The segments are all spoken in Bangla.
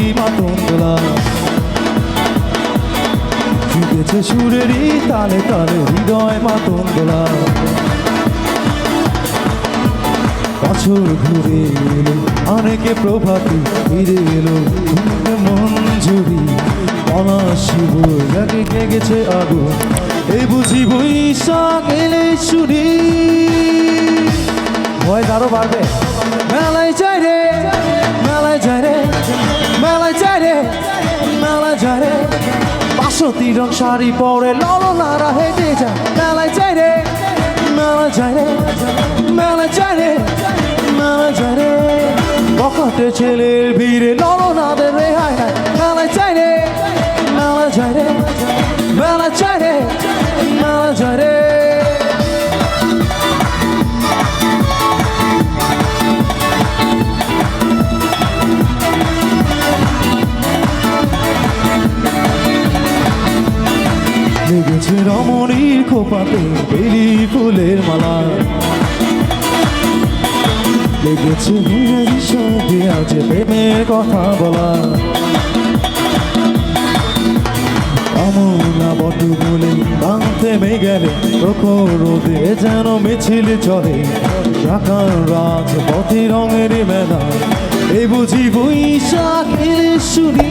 ঘরে কি মাতন দোলা জুগেছে সুরেরই তালে তালে হৃদয় মাতন দোলা বছর ঘুরে এলো অনেকে প্রভাতি ফিরে এলো ঘুমে মঞ্জুরি অনাশিব লাগে জেগেছে আগুন এই বুঝি বৈশাখ এলে শুনি ভয় আরও বাড়বে মেলায় যাই রে শাড়ি পরে ললনারা হেঁটে যায়। মেলায় যাই রে মেলা যাই রে মেলা যাই রে মেলা যাই রে। বকটে ছেলের ভিড়ে ললনাদের রেহাই নাই। মেলায় যাই রে মেলা যাই রে মেলা যাই লেগেছে রমণীর খোপাতে বেলি ফুলের মালা। লেগেছে মেয়ের সঙ্গে আজ প্রেমের কথা বলা। অমনা বটু বলে গান থেমে গেলে প্রখর রোদে যেন মিছিল চলে। ঢাকার রাজ পথে রঙের মেলা এই বুঝি বৈশাখ এলে শুনি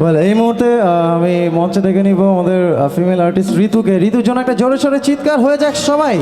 ওয়েল এই মুহূর্তে আমি মঞ্চে ডেকে নিব আমাদের ফিমেল আর্টিস্ট ঋতুকে। ঋতুর জন্য একটা জোরে সোরে চিৎকার হয়ে যাক সবাই।